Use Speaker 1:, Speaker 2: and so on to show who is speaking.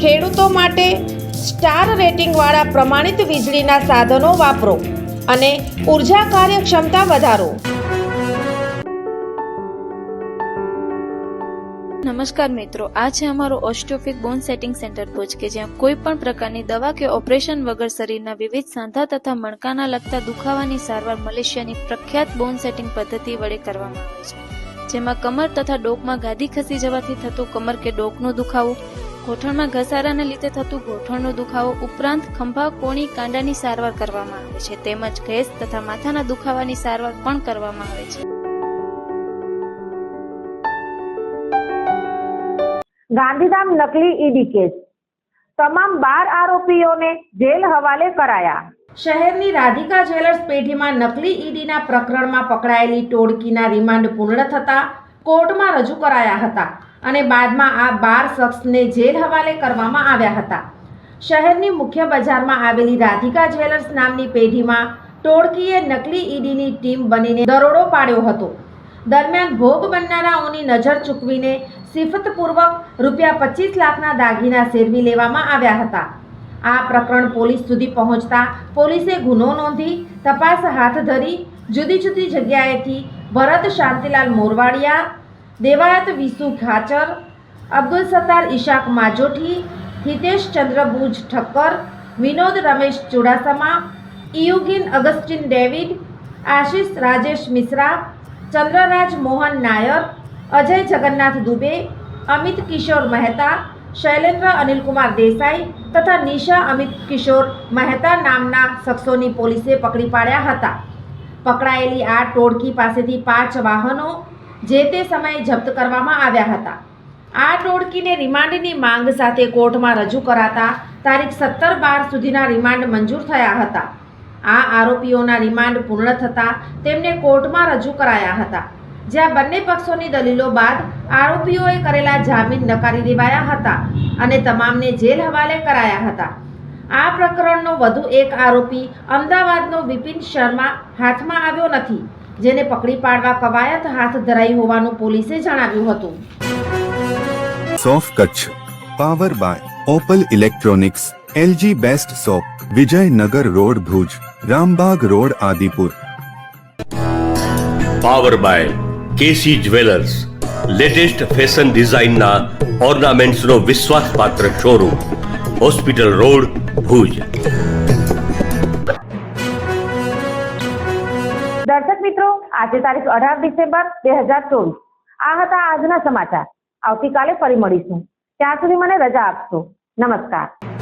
Speaker 1: ખેડૂતો માટે સ્ટાર રેટિંગવાળા પ્રમાણિત વીજળીના સાધનો વાપરો અને ઊર્જા કાર્યક્ષમતા વધારો.
Speaker 2: નમસ્કાર મિત્રો, આ છે અમારો ઓસ્ટોફિક બોન સેટિંગ સેન્ટર ભુજ કે જ્યાં કોઈ પણ પ્રકારની દવા કે ઓપરેશન વગર શરીરના વિવિધ સાંધા તથા મણકાના લગતા દુખાવાની સારવાર મલેશિયાની પ્રખ્યાત બોન સેટિંગ પદ્ધતિ વડે કરવામાં આવે છે. જેમાં કમર તથા ડોકમાં ગાદી ખસી જવાથી થતું કમર કે ડોકનો દુખાવો ગોઠણમાં ઘસારાને લીધે થતું ગોઠણનો દુખાવો ઉપરાંત ખંભા કોણી કાંડાની સારવાર કરવામાં આવે છે. તેમજ ગેસ તથા માથાના દુખાવાની સારવાર પણ કરવામાં આવે છે.
Speaker 1: ગાંધીધામ નકલી ઈડી કેસ. તમામ બાર આરોપીઓને જેલ હવાલે કરાયા. શહેરની રાધિકા જ્વેલર્સ પેઢીમાં નકલી ઈડીના પ્રકરણમાં પકડાયેલી ટોળકીના રિમાન્ડ પૂર્ણ થતા કોર્ટમાં રજૂ કરાયા હતા. અને બાદમાં આ બાર શખ્સને જેલ હવાલે કરવામાં આવ્યા હતા. શહેરની મુખ્ય બજારમાં આવેલી રાધિકા જ્વેલર્સ નામની પેઢીમાં ટોળકીએ નકલી ઈડીની ટીમ બનીને દરોડો પાડ્યો હતો. દરમિયાન ભોગ બનનારાઓની નજર ચૂકવીને સિફતપૂર્વક રૂપિયા પચીસ લાખના દાગીના સેરવી લેવામાં આવ્યા હતા. આ પ્રકરણ પોલીસ સુધી પહોંચતા પોલીસે ગુનો નોંધી તપાસ હાથ ધરી જુદી જુદી જગ્યાએથી ભરત શાંતિલાલ મોરવાડિયા દેવાયત વિસુ Khachar, Abdul Sattar Ishaq Majothi, Hitesh Chandra Thakkar, Vinod Ramesh Chudasama Eugene Augustine David, Ashish Rajesh Mishra, Chandraraj Mohan Nair, Ajay Jagannath Dubey, Amit Kishore Mehta, Shailendra Anilkumar Desai તથા નિશા અમિત કિશોર મહેતા નામના શખ્સોની પોલીસે પકડી પાડ્યા હતા. પકડાયેલી આ ટોળકી પાસેથી પાંચ વાહનો જે તે સમયે જપ્ત કરવામાં આવ્યા હતા. આ ટોળકીને રિમાન્ડની માંગ સાથે કોર્ટમાં રજૂ કરાતા તારીખ સત્તર બાર સુધીના રિમાન્ડ મંજૂર થયા હતા. આ આરોપીઓના રિમાન્ડ પૂર્ણ થતાં તેમને કોર્ટમાં રજૂ કરાયા હતા. જ્યાં બંને પક્ષોની દલીલો બાદ આરોપીઓએ કરેલા જામીન નકારી દેવાયા હતા અને તમામને જેલ હવાલે કરાયા હતા. આ પ્રકરણનો વધુ એક આરોપી અમદાવાદનો વિપિન શર્મા હાથમાં આવ્યો નથી. જેને પકડી પાડવા કવાયત હાથ ધરાઈ હોવાનું પોલીસે જણાવ્યું હતું.
Speaker 3: સોફ Kutch power by Opal electronics LG best shop Vijaynagar road Bhuj Rambag road Adipur.
Speaker 4: Power by KC jewellers latest fashion ડિઝાઇનના ઓર્નામેન્ટ્સનો વિશ્વાસપાત્ર શોરૂમ હોસ્પિટલ રોડ ભુજ.
Speaker 1: દર્શક મિત્રો, આજે તારીખ અઢાર ડિસેમ્બર બે હજાર ચોવીસ. આ હતા આજના સમાચાર. આવતીકાલે ફરી મળીશું. ત્યાં સુધી મને રજા આપશો. નમસ્કાર.